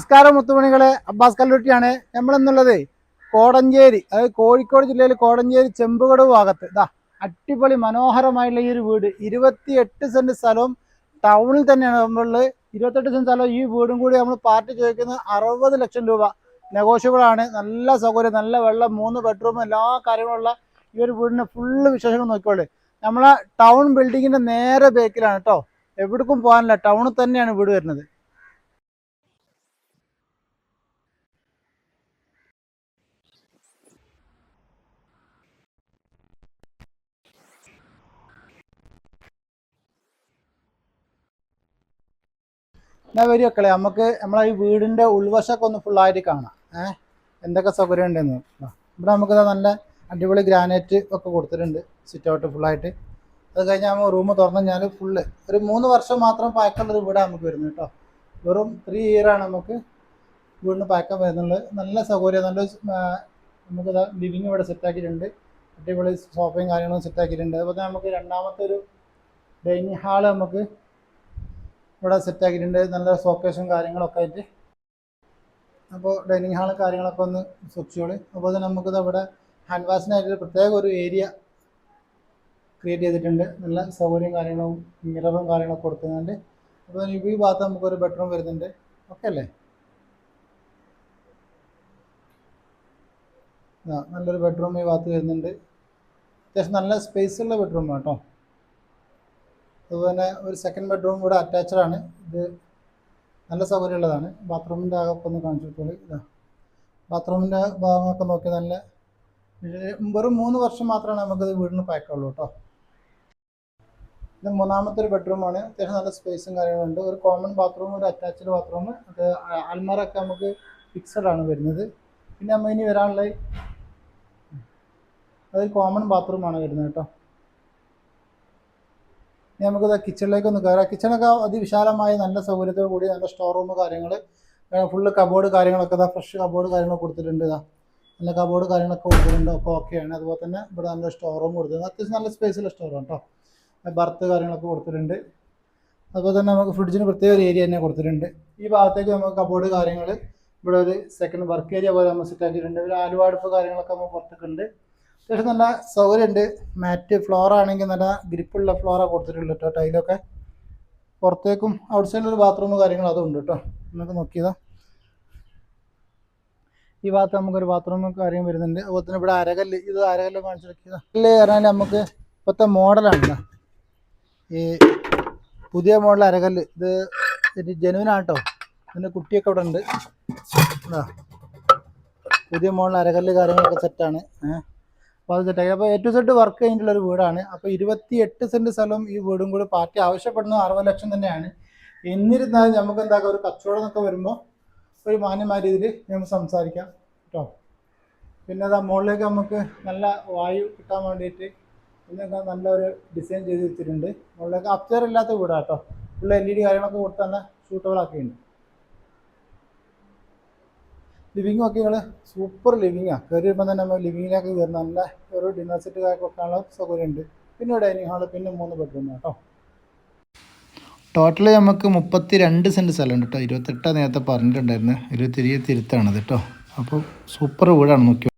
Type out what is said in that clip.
നമസ്കാരം മുത്തുമണികളെ. അബ്ബാസ് കല്ലൂട്ടിയാണ്. നമ്മളെന്നുള്ളത് കോടഞ്ചേരി അതായത് കോഴിക്കോട് ജില്ലയിൽ കോടഞ്ചേരി ചെമ്പുകട് ഭാഗത്ത്. ഇതാ അടിപൊളി മനോഹരമായിട്ടുള്ള ഈ ഒരു വീട്. ഇരുപത്തി എട്ട് സെന്റ് സ്ഥലവും ടൗണിൽ തന്നെയാണ് നമ്മളുള്ളത് ഇരുപത്തെട്ട് സെന്റ് സ്ഥലവും ഈ വീടും കൂടി നമ്മൾ പാർട്ടി ചോദിക്കുന്നത് അറുപത് ലക്ഷം രൂപ. നെഗോഷ്യബിൾ ആണ് നല്ല സൗകര്യം നല്ല വെള്ളം മൂന്ന് ബെഡ്റൂം എല്ലാ കാര്യങ്ങളുള്ള ഈ ഒരു വീടിന്റെ ഫുള്ള് വിശേഷങ്ങൾ നോക്കിക്കോളൂ. നമ്മളെ ടൗൺ ബിൽഡിങ്ങിന്റെ നേരെ ബേക്കിലാണ് കേട്ടോ എവിടേക്കും പോകാനില്ല. ടൗണിൽ തന്നെയാണ് വീട് വരുന്നത്. എന്നാ വരി മക്കളെ നമുക്ക് നമ്മളെ ഈ വീടിന്റെ ഉൾവശമൊക്കെ ഒന്ന് ഫുള്ളായിട്ട് കാണാം. ഏഹ് എന്തൊക്കെ സൗകര്യം ഉണ്ടെന്ന്. ഇവിടെ നമുക്ക് നല്ല അടിപൊളി ഗ്രാനൈറ്റ് ഒക്കെ കൊടുത്തിട്ടുണ്ട് സിറ്റ് ഔട്ട് ഫുള്ളായിട്ട് അത് കഴിഞ്ഞാൽ നമ്മൾ റൂം തുറന്നു കഴിഞ്ഞാൽ ഫുള്ള് ഒരു മൂന്ന് വർഷം മാത്രം പാക്കുള്ള ഒരു വീടാണ് നമുക്ക് വരുന്നത് കേട്ടോ. വെറും ത്രീ ഇയറാണ് നമുക്ക് വീടിന് പാക്കാൻ വരുന്നുള്ളത് നല്ല സൗകര്യം നല്ല നമുക്ക് ലിവിങ് ഇവിടെ സെറ്റാക്കിയിട്ടുണ്ട് അടിപൊളി സോഫയും കാര്യങ്ങളും സെറ്റാക്കിയിട്ടുണ്ട് അതുപോലെ നമുക്ക് രണ്ടാമത്തെ ഒരു ഡൈനിങ് ഹാൾ നമുക്ക് ഇവിടെ സെറ്റ് ആക്കിയിട്ടുണ്ട്. നല്ല സോക്കേഷും കാര്യങ്ങളൊക്കെ ആയിട്ട്. അപ്പോൾ ഡൈനിങ് ഹാളും കാര്യങ്ങളൊക്കെ ഒന്ന് സൂക്ഷിച്ചോളി. അപ്പോൾ തന്നെ നമുക്കിത് അവിടെ ഹാൻഡ് വാഷിനായിട്ട് പ്രത്യേക ഒരു ഏരിയ ക്രിയേറ്റ് ചെയ്തിട്ടുണ്ട്. നല്ല സൗകര്യവും കാര്യങ്ങളും മിററും കാര്യങ്ങളൊക്കെ കൊടുക്കുന്നുണ്ട്. അപ്പോൾ ഈ ഭാഗത്ത് നമുക്കൊരു ബെഡ്റൂം വരുന്നുണ്ട്. ഓക്കെ അല്ലേ? ആ നല്ലൊരു ബെഡ്റൂം ഈ ഭാഗത്ത് വരുന്നുണ്ട്. അത്യാവശ്യം നല്ല സ്പേസ് ഉള്ള ബെഡ്റൂം കേട്ടോ. അതുപോലെ ഒരു സെക്കൻഡ് ബെഡ്റൂം ഇവിടെ അറ്റാച്ച്ഡ് ആണ്. ഇത് നല്ല സൗകര്യമുള്ളതാണ്. ബാത്റൂമിന്റെ ആകെ ഒന്ന് കാണിച്ചു കൊടുത്തോളൂ. ഇതാ. ബാത്റൂമിന്റെ ഭാഗമൊക്കെ നോക്കി നല്ല വെറും മൂന്ന് വർഷം മാത്രമാണ് നമുക്കിത് വീടിന് പഴക്കമുള്ളൂ കേട്ടോ. ഇത് മൂന്നാമത്തെ ഒരു ബെഡ്റൂമാണ് അത്യാവശ്യം നല്ല സ്പേസും കാര്യങ്ങളുണ്ട് ഒരു കോമൺ ബാത്റൂം ഒരു അറ്റാച്ച്ഡ് ബാത്റൂം അത് അൽമാരൊക്കെ നമുക്ക് ഫിക്സഡ് ആണ് വരുന്നത്. പിന്നെ നമ്മൾ ഇനി വരാനുള്ള അതൊരു കോമൺ ബാത്റൂമാണ് വരുന്നത് കേട്ടോ. ഇനി നമുക്ക് കിച്ചണിലേക്ക് ഒന്ന് കയറാം കിച്ചണൊക്കെ അതിവിശാലമായ നല്ല സൗകര്യത്തോടു കൂടി നല്ല സ്റ്റോർ റൂം കാര്യങ്ങൾ ഫുള്ള് കബോർഡ് കാര്യങ്ങളൊക്കെ ഇതാ ഫ്രഷ് കബോർഡ് കാര്യങ്ങളൊക്കെ കൊടുത്തിട്ടുണ്ട് ഇതാ. നല്ല കബോർഡ് കാര്യങ്ങളൊക്കെ കൊടുത്തിട്ടുണ്ട്. അപ്പോൾ ഓക്കെയാണ് അതുപോലെ തന്നെ ഇവിടെ നല്ല സ്റ്റോർ റൂം കൊടുത്തിട്ടുണ്ട്. അത്യാവശ്യം നല്ല സ്പേസുള്ള സ്റ്റോർ റൂം കേട്ടോ ബർത്ത് കാര്യങ്ങളൊക്കെ കൊടുത്തിട്ടുണ്ട്. അതുപോലെ തന്നെ നമുക്ക് ഫ്രിഡ്ജിന് പ്രത്യേക ഒരു ഏരിയ തന്നെ കൊടുത്തിട്ടുണ്ട്. ഈ ഭാഗത്തേക്ക് നമുക്ക് കബോർഡ് കാര്യങ്ങൾ ഇവിടെ ഒരു സെക്കൻഡ് വർക്ക് ഏരിയ പോലെ നമ്മൾ സെറ്റ് ആക്കിയിട്ടുണ്ട്. ഒരു ആലുവാടുപ്പ് കാര്യങ്ങളൊക്കെ നമ്മൾ പുറത്തേക്കുണ്ട് അത്യാവശ്യം നല്ല സൗകര്യമുണ്ട്. മാറ്റ് ഫ്ലോർ ആണെങ്കിൽ നല്ല ഗ്രിപ്പുള്ള ഫ്ലോറാണ് കൊടുത്തിട്ടുള്ളൂ കേട്ടോ ടൈലൊക്കെ പുറത്തേക്കും ഔട്ട് സൈഡിൽ ഒരു ബാത്റൂം കാര്യങ്ങളും അതും ഉണ്ട് കേട്ടോ നമുക്ക് നോക്കിയതാ. ഈ ഭാഗത്ത് നമുക്കൊരു ബാത്റൂം കാര്യം വരുന്നുണ്ട്. അതുപോലെ തന്നെ ഇവിടെ അരകല്ല് ഇത് അരകല്ല് കാണിച്ചു നോക്കിയതാ കല്ല് പറഞ്ഞാൽ നമുക്ക് ഇപ്പോഴത്തെ മോഡലാണ് ഈ പുതിയ മോഡൽ അരകല്ല്. ഇത് ഇത് ജനുവിനാട്ടോ ഇതിന്റെ കുട്ടിയൊക്കെ ഇവിടെ ഉണ്ട്. പുതിയ മോഡൽ അരകല്ല് കാര്യങ്ങളൊക്കെ സെറ്റാണ് ഏഹ് അത് സെറ്റാക്കി അപ്പോൾ എ ടു സെഡ് വർക്ക് കഴിഞ്ഞിട്ടുള്ള ഒരു വീടാണ്. അപ്പോൾ ഇരുപത്തി എട്ട് സെന്റ് സ്ഥലം ഈ വീടും കൂടി പാർട്ടി ആവശ്യപ്പെടുന്നത് അറുപത് ലക്ഷം തന്നെയാണ്. എന്നിരുന്നാലും നമുക്ക് എന്താക്കാം? ഒരു കച്ചവടം എന്നൊക്കെ വരുമ്പോൾ ഒരു മാന്യമായ രീതിയിൽ നമുക്ക് സംസാരിക്കാം കേട്ടോ പിന്നെ അതാ മുകളിലേക്ക് നമുക്ക് നല്ല വായു കിട്ടാൻ വേണ്ടിയിട്ട് ഇതിനൊക്കെ നല്ലൊരു ഡിസൈൻ ചെയ്ത് വെച്ചിട്ടുണ്ട്. മുകളിലേക്ക് അപ്സ്റ്റർ ഇല്ലാത്ത വീടാണ് കേട്ടോ ഉള്ള എൽ ഇ ഡി കാര്യങ്ങളൊക്കെ കൊടുത്ത് തന്നെ സൂട്ടബിൾ ആക്കിയിട്ടുണ്ട് ലിവിങ് ഒക്കെ ഞങ്ങൾ സൂപ്പർ ലിവിങ്ങാണ് കയറി വരുമ്പോൾ തന്നെ നമ്മൾ ലിവിങ്ങിലേക്ക് കയറുന്ന നല്ല ഒരു ഡിന്നർ സെറ്റ് വെക്കാനുള്ള സൗകര്യമുണ്ട്. പിന്നെ ഡൈനിങ് ഹാൾ പിന്നെ മൂന്ന് ബെഡ്റൂം കേട്ടോ ടോട്ടൽ നമുക്ക് മുപ്പത്തി രണ്ട് സെന്റ് സ്ഥലമുണ്ട് കേട്ടോ ഇരുപത്തെട്ടാണ് നേരത്തെ പറഞ്ഞിട്ടുണ്ടായിരുന്നു. ഇരുപത്തി തിരുത്താണത് കേട്ടോ അപ്പോൾ സൂപ്പർ വീടാണ് നോക്കി